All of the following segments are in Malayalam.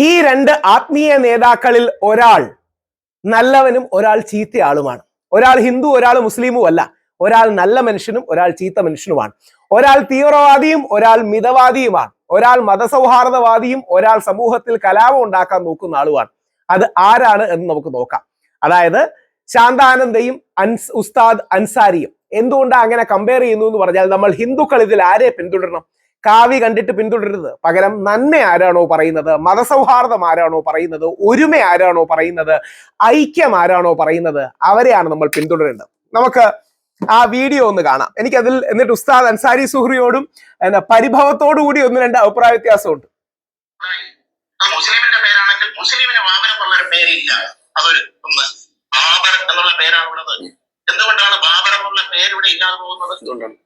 ഈ രണ്ട് ആത്മീയ നേതാക്കളിൽ ഒരാൾ നല്ലവനും ഒരാൾ ചീത്തയാളുമാണ്. ഒരാൾ ഹിന്ദു ഒരാൾ മുസ്ലിമും അല്ല. ഒരാൾ നല്ല മനുഷ്യനും ഒരാൾ ചീത്ത മനുഷ്യനുമാണ്. ഒരാൾ തീവ്രവാദിയും ഒരാൾ മിതവാദിയുമാണ്. ഒരാൾ മതസൗഹാർദ്ദവാദിയും ഒരാൾ സമൂഹത്തിൽ കലാപം ഉണ്ടാക്കാൻ നോക്കുന്ന ആളുമാണ്. അത് ആരാണ് എന്ന് നമുക്ക് നോക്കാം. അതായത് ശാന്താനന്ദയും അൻസ് ഉസ്താദ് അൻസാരിയും. എന്തുകൊണ്ട് അങ്ങനെ കമ്പയർ ചെയ്യുന്നു എന്ന് പറഞ്ഞാൽ നമ്മൾ ഹിന്ദുക്കൾ ഇതിൽ ആരെ പിന്തുടരണം? കാവി കണ്ടിട്ട് പിന്തുടരുത് പകരം നന്മ ആരാണോ പറയുന്നത്? മതസൗഹാർദ്ദം ആരാണോ പറയുന്നത്? ഒരുമ ആരാണോ പറയുന്നത്? ഐക്യം ആരാണോ പറയുന്നത്? അവരെയാണ് നമ്മൾ പിന്തുടരേണ്ടത്. നമുക്ക് ആ വീഡിയോ ഒന്ന് കാണാം. എനിക്കതിൽ എന്നിട്ട് ഉസ്താദ് അൻസാരി സുഹ്രിയോടും എന്താ പരിഭവത്തോടു കൂടി ഒന്ന് രണ്ട് അഭിപ്രായ വ്യത്യാസമുണ്ട്. മുസ്ലിമിന്റെ പേരാണെങ്കിൽ മുസ്ലിമിന് വാമനം എന്നുള്ളൊരു പേരില്ല. അതൊരു ഒന്ന് ബാബർ എന്നുള്ള പേരാണുള്ളത്. എന്തുകൊണ്ടാണ് ബാബർ എന്നുള്ള പേര് ഇവിടെ ഇല്ലാതെ പോകുന്നത് എന്തുകൊണ്ടാണ്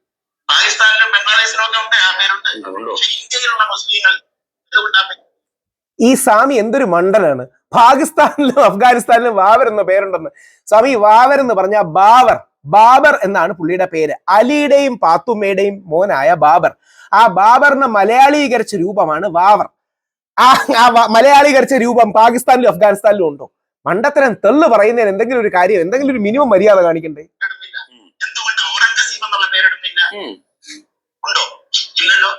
പാകിസ്ഥാനിലും ബംഗ്ലാദേശിലും ഒക്കെ ഉണ്ട് ആ പേരുണ്ട് അതുകൊണ്ടോ പക്ഷെ ഇന്ത്യയിലുള്ള മുസ്ലിങ്ങൾ എന്തുകൊണ്ടാണ് ഈ സ്വാമി എന്തൊരു മണ്ഡലാണ് പാകിസ്ഥാനിലും അഫ്ഗാനിസ്ഥാനിലും വാവർ എന്ന പേരുണ്ടെന്ന്. സ്വാമി വാവർ എന്ന് പറഞ്ഞ ബാബർ ബാബർ എന്നാണ് പുള്ളിയുടെ പേര്. അലിയുടെയും പാത്തുമ്മയുടെയും മോനായ ബാബർ. ആ ബാബറിനെ മലയാളീകരിച്ച രൂപമാണ് വാവർ. ആ മലയാളീകരിച്ച രൂപം പാകിസ്ഥാനിലും അഫ്ഗാനിസ്ഥാനിലും ഉണ്ടോ? മണ്ടത്തരം തെള്ളു പറയുന്നതിന് എന്തെങ്കിലും ഒരു കാര്യം എന്തെങ്കിലും ഒരു മിനിമം മര്യാദ കാണിക്കണ്ടേ. ഉണ്ടോ? ഇല്ലല്ലോ.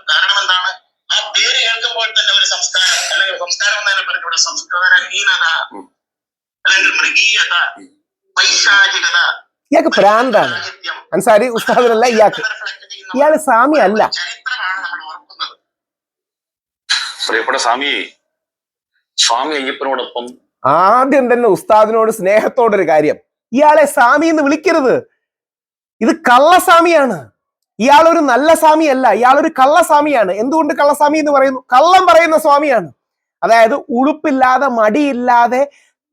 പേര് തന്നെ ഒരു സംസ്കാരം അല്ലെങ്കിൽ സംസ്കാരം എന്നാലും തന്നെ പറഞ്ഞൂടെ സംസ്കാരഹീനത അല്ലെങ്കിൽ മൃഗീയത പൈശാചികത ഇയാൾക്ക് പ്രാന്താണ്. അൻസാരി ഉസ്താദിനല്ല ഇയാൾക്ക് ഇയാൾ സ്വാമി അല്ല. ചരിത്രമാണ് നമ്മൾ ഓർക്കുന്നത്. പ്രിയപ്പെട്ട സ്വാമിയെ സ്വാമി അയ്യപ്പനോടൊപ്പം ആദ്യം തന്നെ ഉസ്താദിനോട് സ്നേഹത്തോടൊരു കാര്യം. ഇയാളെ സ്വാമി എന്ന് വിളിക്കരുത്. ഇത് കള്ളസ്വാമിയാണ്. ഇയാൾ ഒരു നല്ല സ്വാമിയല്ല ഇയാളൊരു കള്ളസ്വാമിയാണ് എന്തുകൊണ്ട് കള്ളസ്വാമി എന്ന് പറയുന്നു? കള്ളം പറയുന്ന സ്വാമിയാണ്. അതായത് ഉളുപ്പില്ലാതെ മടിയില്ലാതെ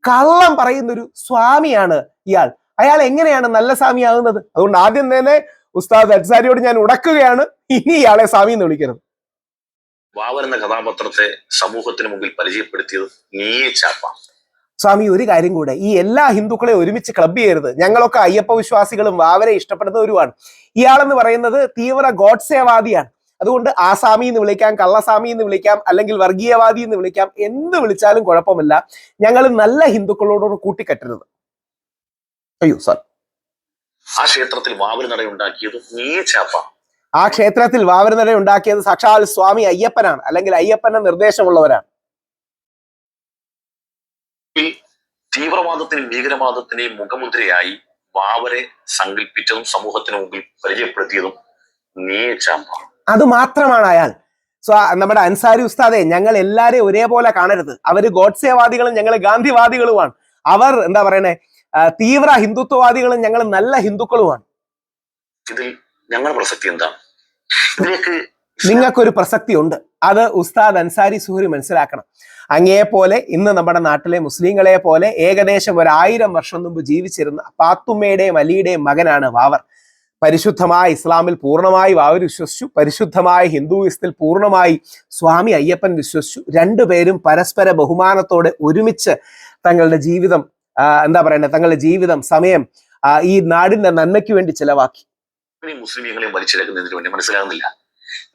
കള്ളം പറയുന്ന ഒരു സ്വാമിയാണ് ഇയാൾ. അയാൾ എങ്ങനെയാണ് നല്ല സ്വാമിയാകുന്നത്? അതുകൊണ്ട് ആദ്യം തന്നെ ഉസ്താദ് അൻസാരിയോട് ഞാൻ ഉടക്കുകയാണ്. ഇനി ഇയാളെ സ്വാമി എന്ന് വിളിക്കരുത്. വാവർ എന്ന കഥാപാത്രത്തെ സമൂഹത്തിന് മുമ്പിൽ പരിചയപ്പെടുത്തിയത് നീ ചാപ്പ സ്വാമി ഒരു കാര്യം കൂടെ. ഈ എല്ലാ ഹിന്ദുക്കളെ ഒരുമിച്ച് ക്ലബ് ചെയ്യരുത്. ഞങ്ങളൊക്കെ അയ്യപ്പ വിശ്വാസികളും വാവരെ ഇഷ്ടപ്പെടുന്നവരുമാണ്. ഇയാളെന്ന് പറയുന്നത് തീവ്ര ഗോഡ്സേവാദിയാണ്. അതുകൊണ്ട് ആസാമി എന്ന് വിളിക്കാം കള്ളസാമി എന്ന് വിളിക്കാം അല്ലെങ്കിൽ വർഗീയവാദി എന്ന് വിളിക്കാം എന്ത് വിളിച്ചാലും കുഴപ്പമില്ല. ഞങ്ങൾ നല്ല ഹിന്ദുക്കളോട് കൂട്ടിക്കെട്ടരുത്. അയ്യോ സാർ ആ ക്ഷേത്രത്തിൽ ആ ക്ഷേത്രത്തിൽ വാവരനട ഉണ്ടാക്കിയത് സാക്ഷാൽ സ്വാമി അയ്യപ്പനാണ്. അല്ലെങ്കിൽ അയ്യപ്പന്റെ നിർദ്ദേശമുള്ളവരാണ്. തീവ്രവാദത്തിനും ഭീകരവാദത്തിന്റെയും മുഖമുദ്രയായി വാവരെ സങ്കല്പിച്ചതും സമൂഹത്തിന് മുമ്പിൽ പരിചയപ്പെടുത്തിയതും നീയെ ചാപ്പ അത് മാത്രമാണ് അയാൾ. സോ നമ്മുടെ അൻസാരി ഉസ്താദെ ഞങ്ങൾ എല്ലാരെയും ഒരേപോലെ കാണരുത്. അവർ ഗോഡ്സേവാദികളും ഞങ്ങൾ ഗാന്ധിവാദികളുമാണ്. അവർ എന്താ പറയണേ? തീവ്ര ഹിന്ദുത്വവാദികളും ഞങ്ങൾ നല്ല ഹിന്ദുക്കളുമാണ്. ഇതിൽ ഞങ്ങളുടെ പ്രസക്തി എന്താണ്? ഇതിലേക്ക് നിങ്ങൾക്കൊരു പ്രസക്തി ഉണ്ട് അത് ഉസ്താദ് അൻസാരി സുഹരി മനസ്സിലാക്കണം. അങ്ങേ പോലെ ഇന്ന് നമ്മുടെ നാട്ടിലെ മുസ്ലിങ്ങളെ പോലെ ഏകദേശം ഒരായിരം വർഷം മുമ്പ് ജീവിച്ചിരുന്ന പാത്തുമ്മയുടെയും അലിയുടെയും മകനാണ് വാവർ. പരിശുദ്ധമായ ഇസ്ലാമിൽ പൂർണമായി വാവർ വിശ്വസിച്ചു. പരിശുദ്ധമായ ഹിന്ദുയിസത്തിൽ പൂർണമായി സ്വാമി അയ്യപ്പൻ വിശ്വസിച്ചു. രണ്ടുപേരും പരസ്പര ബഹുമാനത്തോടെ ഒരുമിച്ച് തങ്ങളുടെ ജീവിതം എന്താ പറയണ്ടത് തങ്ങളുടെ ജീവിതം സമയം ഈ നാടിന്റെ നന്മയ്ക്ക് വേണ്ടി ചെലവാക്കി. മുസ്ലിം വേണ്ടി മനസ്സിലാകുന്നില്ല.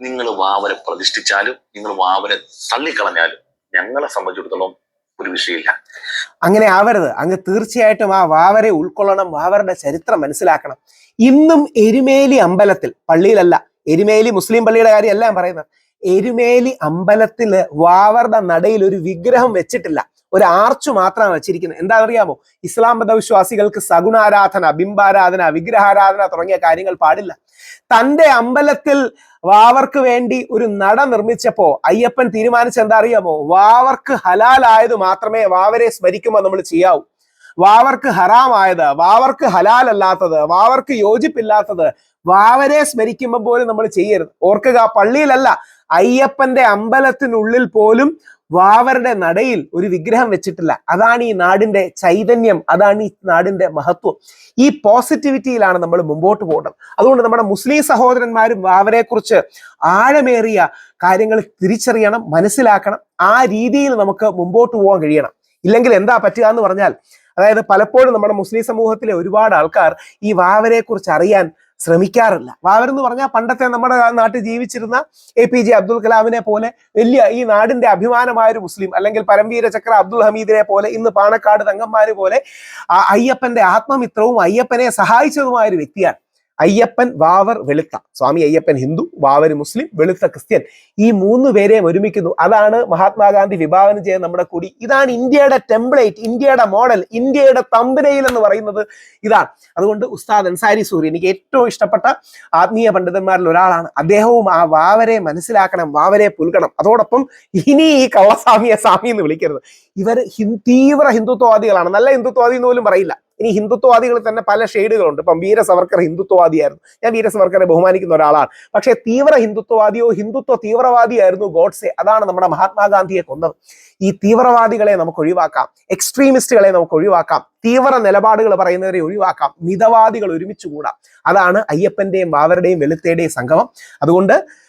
നിങ്ങൾ വാവരെ പ്രതിഷ്ഠിച്ചാലും നിങ്ങൾ വാവരെ തള്ളിക്കളഞ്ഞാലും ഞങ്ങളെ സംബന്ധിച്ചിടത്തോളം ഒരു വിഷയമില്ല. അങ്ങനെ ആവരുത്. അങ്ങ് തീർച്ചയായിട്ടും ആ വാവരെ ഉൾക്കൊള്ളണം വാവരുടെ ചരിത്രം മനസ്സിലാക്കണം. ഇന്നും എരുമേലി അമ്പലത്തിൽ പള്ളിയിലല്ല എരുമേലി മുസ്ലിം പള്ളിയുടെ കാര്യമല്ല ഞാൻ പറയുന്നത്. എരുമേലി അമ്പലത്തിൽ വാവറുടെ നടയിൽ ഒരു വിഗ്രഹം വെച്ചിട്ടില്ല. ഒരു ആർച്ച് മാത്രമാണ് വെച്ചിരിക്കുന്നത്. എന്താ അറിയാമോ ഇസ്ലാം മതവിശ്വാസികൾക്ക് സഗുണാരാധന ബിംബാരാധന വിഗ്രഹാരാധന തുടങ്ങിയ കാര്യങ്ങൾ പാടില്ല. തന്റെ അമ്പലത്തിൽ വാവർക്ക് വേണ്ടി ഒരു നട നിർമ്മിച്ചപ്പോ അയ്യപ്പൻ തീരുമാനിച്ച എന്താ അറിയാമോ വാവർക്ക് ഹലാലായത് മാത്രമേ വാവരെ സ്മരിക്കുമ്പോൾ നമ്മൾ ചെയ്യാവൂ. വാവർക്ക് ഹറാമായത് വാവർക്ക് ഹലാലല്ലാത്തത് വാവർക്ക് യോജിപ്പില്ലാത്തത് വാവരെ സ്മരിക്കുമ്പോൾ പോലും നമ്മൾ ചെയ്യരുത്. ഓർക്കുക പള്ളിയിലല്ല അയ്യപ്പന്റെ അമ്പലത്തിനുള്ളിൽ പോലും വാവരുടെ നടയിൽ ഒരു വിഗ്രഹം വെച്ചിട്ടില്ല. അതാണ് ഈ നാടിന്റെ ചൈതന്യം അതാണ് ഈ നാടിന്റെ മഹത്വം. ഈ പോസിറ്റിവിറ്റിയിലാണ് നമ്മൾ മുമ്പോട്ട് പോകേണ്ടത്. അതുകൊണ്ട് നമ്മുടെ മുസ്ലിം സഹോദരന്മാരും വാവരെക്കുറിച്ച് ആഴമേറിയ കാര്യങ്ങൾ തിരിച്ചറിയണം മനസ്സിലാക്കണം ആ രീതിയിൽ നമുക്ക് മുമ്പോട്ട് പോകാൻ കഴിയണം. ഇല്ലെങ്കിൽ എന്താ പറ്റുക എന്ന് പറഞ്ഞാൽ അതായത് പലപ്പോഴും നമ്മുടെ മുസ്ലിം സമൂഹത്തിലെ ഒരുപാട് ആൾക്കാർ ഈ വാവരെ കുറിച്ച് അറിയാൻ ശ്രമിക്കാറില്ല. വാവർ എന്ന് പറഞ്ഞാൽ പണ്ടത്തെ നമ്മുടെ നാട്ടിൽ ജീവിച്ചിരുന്ന എ പി ജെ അബ്ദുൽ കലാമിനെ പോലെ വലിയ ഈ നാടിന്റെ അഭിമാനമായ ഒരു മുസ്ലിം അല്ലെങ്കിൽ പരംവീര ചക്ര അബ്ദുൽ ഹമീദിനെ പോലെ ഇന്ന് പാണക്കാട് തങ്ങന്മാര് പോലെ അയ്യപ്പന്റെ ആത്മമിത്രവും അയ്യപ്പനെ സഹായിച്ചതുമായ ഒരു വ്യക്തിയാണ്. അയ്യപ്പൻ വാവർ വെളുത്ത. സ്വാമി അയ്യപ്പൻ ഹിന്ദു വാവർ മുസ്ലിം വെളുത്ത ക്രിസ്ത്യൻ. ഈ മൂന്ന് പേരെയും ഒരുമിക്കുന്നു. അതാണ് മഹാത്മാഗാന്ധി വിഭാവനം ചെയ്യുന്ന നമ്മുടെ കൂടി. ഇതാണ് ഇന്ത്യയുടെ ടെംപ്ലേറ്റ് ഇന്ത്യയുടെ മോഡൽ ഇന്ത്യയുടെ തമ്പനയിൽ എന്ന് പറയുന്നത് ഇതാണ്. അതുകൊണ്ട് ഉസ്താദ് അൻസാരി സൂരി എനിക്ക് ഏറ്റവും ഇഷ്ടപ്പെട്ട ആത്മീയ പണ്ഡിതന്മാരിൽ ഒരാളാണ്. അദ്ദേഹവും ആ വാവരെ മനസ്സിലാക്കണം വാവരെ പുൽകണം. അതോടൊപ്പം ഇനി ഈ കള്ളസ്വാമിയെ സ്വാമി എന്ന് വിളിക്കരുത്. ഇവർ തീവ്ര ഹിന്ദുത്വവാദികളാണ്. നല്ല ഹിന്ദുത്വവാദി എന്ന് പോലും പറയില്ല. ഇനി ഹിന്ദുത്വവാദികളിൽ തന്നെ പല ഷെയ്ഡുകളുണ്ട്. ഇപ്പം വീര സവർക്കർ ഹിന്ദുത്വവാദിയായിരുന്നു. ഞാൻ വീര സവർക്കറെ ബഹുമാനിക്കുന്ന ഒരാളാണ്. പക്ഷേ തീവ്ര ഹിന്ദുത്വവാദിയോ ഹിന്ദുത്വ തീവ്രവാദിയായിരുന്നു ഗോഡ്സെ. അതാണ് നമ്മുടെ മഹാത്മാഗാന്ധിയെ കൊന്നത്. ഈ തീവ്രവാദികളെ നമുക്ക് ഒഴിവാക്കാം. എക്സ്ട്രീമിസ്റ്റുകളെ നമുക്ക് ഒഴിവാക്കാം. തീവ്ര നിലപാടുകൾ പറയുന്നവരെ ഒഴിവാക്കാം. മിതവാദികൾ ഒരുമിച്ച് കൂടാം. അതാണ് അയ്യപ്പന്റെയും വാവരുടെയും വെളുത്തയുടെയും സംഗമം. അതുകൊണ്ട്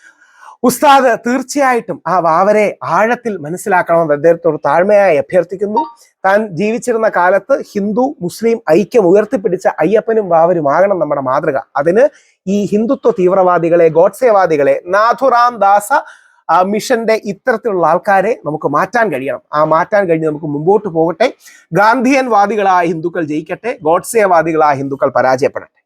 ഉസ്താദ് തീർച്ചയായിട്ടും ആ വാവരെ ആഴത്തിൽ മനസ്സിലാക്കണമെന്ന് അദ്ദേഹത്തോട് താഴ്മയായി അഭ്യർത്ഥിക്കുന്നു. താൻ ജീവിച്ചിരുന്ന കാലത്ത് ഹിന്ദു മുസ്ലിം ഐക്യം ഉയർത്തിപ്പിടിച്ച അയ്യപ്പനും വാവരും ആകണം നമ്മുടെ മാതൃക. അതിന് ഈ ഹിന്ദുത്വ തീവ്രവാദികളെ ഗോഡ്സേവാദികളെ നാഥുറാം ദാസ മിഷന്റെ ഇത്തരത്തിലുള്ള ആൾക്കാരെ നമുക്ക് മാറ്റാൻ കഴിയണം. ആ മാറ്റാൻ കഴിഞ്ഞ് നമുക്ക് മുമ്പോട്ട് പോകട്ടെ. ഗാന്ധിയൻ വാദികളായ ഹിന്ദുക്കൾ ജയിക്കട്ടെ. ഗോഡ്സേവാദികളായ ഹിന്ദുക്കൾ പരാജയപ്പെടട്ടെ.